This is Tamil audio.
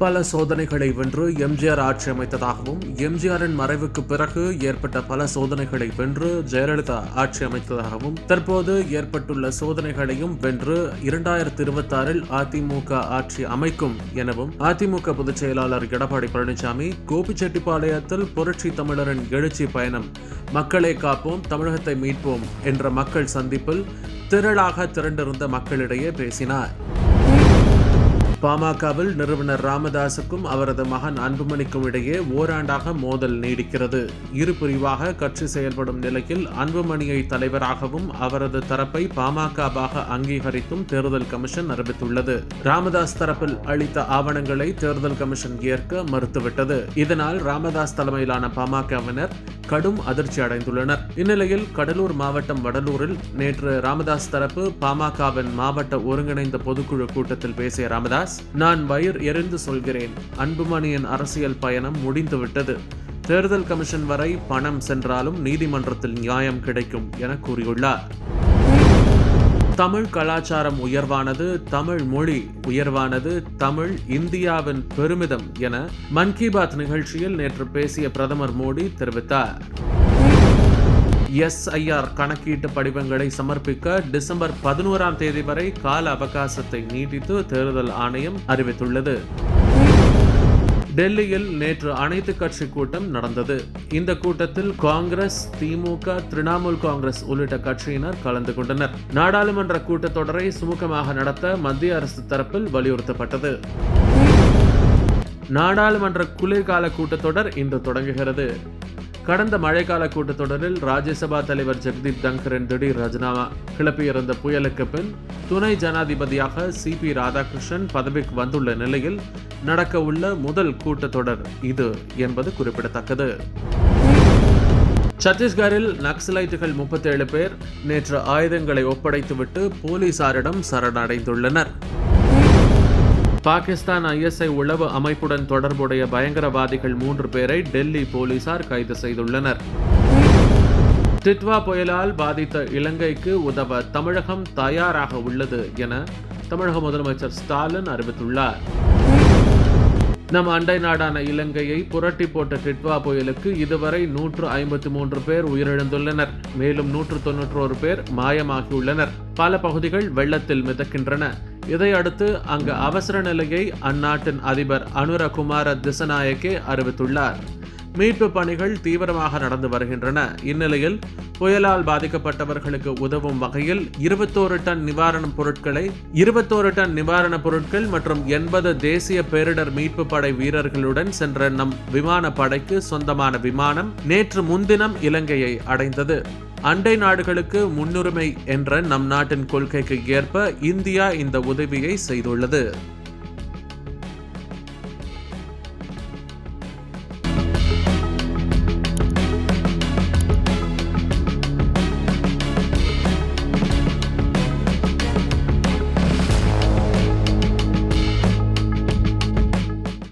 பல சோதனைகளை வென்று எம்ஜிஆர் ஆட்சி அமைத்ததாகவும் எம்ஜிஆரின் மறைவுக்கு பிறகு ஏற்பட்ட பல சோதனைகளை வென்று ஜெயலலிதா ஆட்சி அமைத்ததாகவும் தற்போது ஏற்பட்டுள்ள சோதனைகளையும் வென்று இரண்டாயிரத்தி இருபத்தி ஆறில் அதிமுக ஆட்சி அமைக்கும் எனவும் அதிமுக பொதுச் செயலாளர் எடப்பாடி பழனிசாமி கோபிச்செட்டிப்பாளையத்தில் புரட்சி தமிழரின் எழுச்சி பயணம் மக்களை காப்போம் தமிழகத்தை மீட்போம் என்ற மக்கள் சந்திப்பில் திரளாக திரண்டிருந்த மக்களிடையே பேசினார். பாமகவில் நிறுவனர் ராமதாசுக்கும் அவரது மகன் அன்புமணிக்கும் இடையே ஓராண்டாக மோதல் நீடிக்கிறது. இரு பிரிவாக கட்சி செயல்படும் நிலையில் அன்புமணியை தலைவராகவும் அவரது தரப்பை பாமகவாக அங்கீகரித்தும் தேர்தல் கமிஷன் அறிவித்துள்ளது. ராமதாஸ் தரப்பில் அளித்த ஆவணங்களை தேர்தல் கமிஷன் ஏற்க மறுத்துவிட்டது. இதனால் ராமதாஸ் தலைமையிலான பாமகவினர் கடும் அதிர்ச்சி அடைந்துள்ளனர். இந்நிலையில் கடலூர் மாவட்டம் வடலூரில் நேற்று ராமதாஸ் தரப்பு பாமகவின் மாவட்ட ஒருங்கிணைந்த பொதுக்குழு கூட்டத்தில் பேசிய ராமதாஸ் நான் வயிர் எரிந்து சொல்கிறேன். அன்புமணியின் அரசியல் பயணம் முடிந்துவிட்டது. தேர்தல் கமிஷன் வரை பணம் சென்றாலும் நீதிமன்றத்தில் நியாயம் கிடைக்கும் என கூறியுள்ளார். தமிழ் கலாச்சாரம் உயர்வானது தமிழ் மொழி உயர்வானது தமிழ் இந்தியாவின் பெருமிதம் என மன் கி பாத் நிகழ்ச்சியில் நேற்று பேசிய பிரதமர் மோடி தெரிவித்தார். எஸ்ஐஆர் கணக்கீட்டு படிவங்களை சமர்ப்பிக்க டிசம்பர் பதினோராம் தேதி வரை கால அவகாசத்தை நீட்டித்து தேர்தல் ஆணையம் அறிவித்துள்ளது. டெல்லியில் நேற்று அனைத்து கட்சி கூட்டம் நடந்தது. இந்த கூட்டத்தில் காங்கிரஸ் திமுக திரிணாமுல் காங்கிரஸ் உள்ளிட்ட கட்சியினர் கலந்து கொண்டனர். நாடாளுமன்ற கூட்டத்தொடரை சுமூகமாக நடத்த மத்திய அரசு தரப்பில் வலியுறுத்தப்பட்டது. நாடாளுமன்ற குளிர்கால கூட்டத்தொடர் இன்று தொடங்குகிறது. கடந்த மழைக்கால கூட்டத்தொடரில் ராஜ்யசபா தலைவர் ஜெகதீப் தங்கரின் திடீர் ராஜினாமா. கிளப்பியிருந்த புயலுக்கு பின் துணை ஜனாதிபதியாக சி பி ராதாகிருஷ்ணன் பதவிக்கு வந்துள்ள நிலையில் நடக்கவுள்ள முதல் கூட்டத்தொடர் இது என்பது குறிப்பிடத்தக்கது. சத்தீஸ்கரில் நக்சலைட்டுகள் முப்பத்தேழு பேர் நேற்று ஆயுதங்களை ஒப்படைத்துவிட்டு போலீசாரிடம் சரணடைந்துள்ளனர். பாகிஸ்தான் ஐஎஸ்ஐ உளவு அமைப்புடன் தொடர்புடைய பயங்கரவாதிகள் மூன்று பேரை டெல்லி போலீசார் கைது செய்துள்ளனர். டிட்வா புயலால் பாதித்த இலங்கைக்கு உதவ தமிழகம் தயாராக உள்ளது என தமிழக முதலமைச்சர் ஸ்டாலின் அறிவித்துள்ளார். நம் அண்டை நாடான இலங்கையை புரட்டி போட்ட டிட்வா புயலுக்கு இதுவரை நூற்று ஐம்பத்தி மூன்று பேர் உயிரிழந்துள்ளனர். மேலும் நூற்று தொன்னூற்றோரு பேர் மாயமாகியுள்ளனர். பல பகுதிகள் வெள்ளத்தில் மிதக்கின்றன. இதையடுத்து அங்கு அவசர நிலையை அந்நாட்டின் அதிபர் அனுரகுமார திசநாயக்கே அறிவித்துள்ளார். மீட்பு பணிகள் தீவிரமாக நடந்து வருகின்றன. இந்நிலையில் புயலால் பாதிக்கப்பட்டவர்களுக்கு உதவும் வகையில் இருபத்தோரு டன் நிவாரணப் பொருட்களை இருபத்தோரு டன் நிவாரணப் பொருட்கள் மற்றும் எண்பது தேசிய பேரிடர் மீட்பு படை வீரர்களுடன் சென்ற நம் விமான படைக்கு சொந்தமான விமானம் நேற்று முன்தினம் இலங்கையை அடைந்தது. அண்டை நாடுகளுக்கு முன்னுரிமை என்ற நம் நாட்டின் கொள்கைக்கு ஏற்ப இந்தியா இந்த உதவியை செய்துள்ளது.